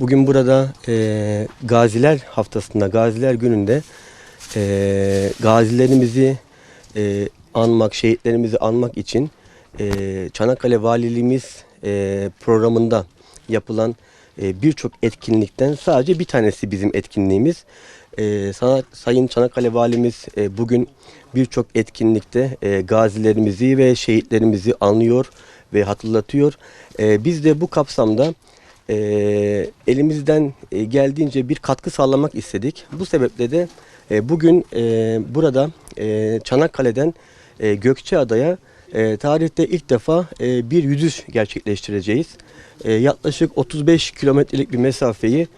Bugün burada e, Gaziler Haftası'nda, Gaziler Günü'nde e, gazilerimizi e, anmak, şehitlerimizi anmak için e, Çanakkale Valiliğimiz e, programında yapılan e, birçok etkinlikten sadece bir tanesi bizim etkinliğimiz. E, sana, Sayın Çanakkale Valimiz e, bugün birçok etkinlikte e, gazilerimizi ve şehitlerimizi anlıyor ve hatırlatıyor. E, biz de bu kapsamda e, elimizden e, geldiğince bir katkı sağlamak istedik. Bu sebeple de e, bugün e, burada e, Çanakkale'den e, Gökçeada'ya e, tarihte ilk defa e, bir yüzüş gerçekleştireceğiz. E, yaklaşık 35 kilometrelik bir mesafeyi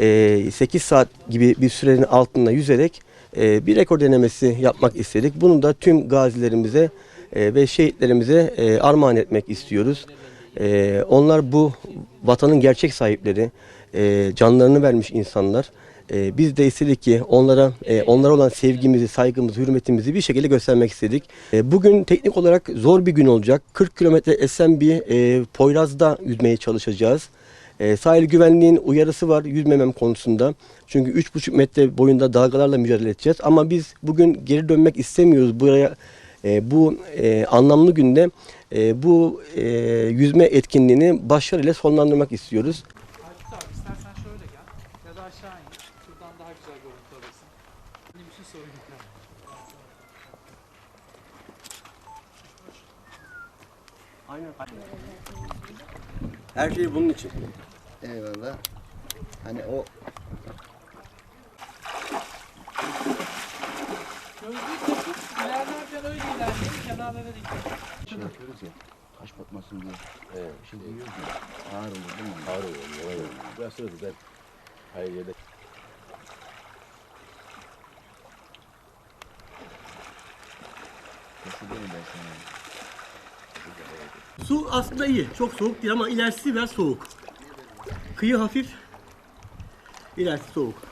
e, 8 saat gibi bir sürenin altında yüzerek e, bir rekor denemesi yapmak istedik. Bunu da tüm gazilerimize e, ve şehitlerimize e, armağan etmek istiyoruz. E, onlar bu vatanın gerçek sahipleri, e, canlarını vermiş insanlar. E, biz de istedik ki onlara e, onlara olan sevgimizi, saygımızı, hürmetimizi bir şekilde göstermek istedik. E, bugün teknik olarak zor bir gün olacak. 40 kilometre esen bir e, Poyraz'da yüzmeye çalışacağız. E, sahil güvenliğin uyarısı var yüzmemem konusunda. Çünkü 3,5 metre boyunda dalgalarla mücadele edeceğiz. Ama biz bugün geri dönmek istemiyoruz buraya. E, bu e, anlamlı günde e, bu e, yüzme etkinliğini başarıyla sonlandırmak istiyoruz. Aykut abi istersen şöyle gel ya da aşağı in. Şuradan daha güzel görüntü alırsın. Benim için sorun yok. yani. Her şey bunun için. Eyvallah. Hani o şey. Taş batmasın diye. Evet. Şey diyoruz ya. Ağır olur değil mi? Ağır oluyor. Ağır oluyor. Biraz sonra güzel. Hayır sana? Su aslında iyi. Çok soğuk değil ama ilerisi biraz soğuk. Kıyı hafif. ilerisi soğuk.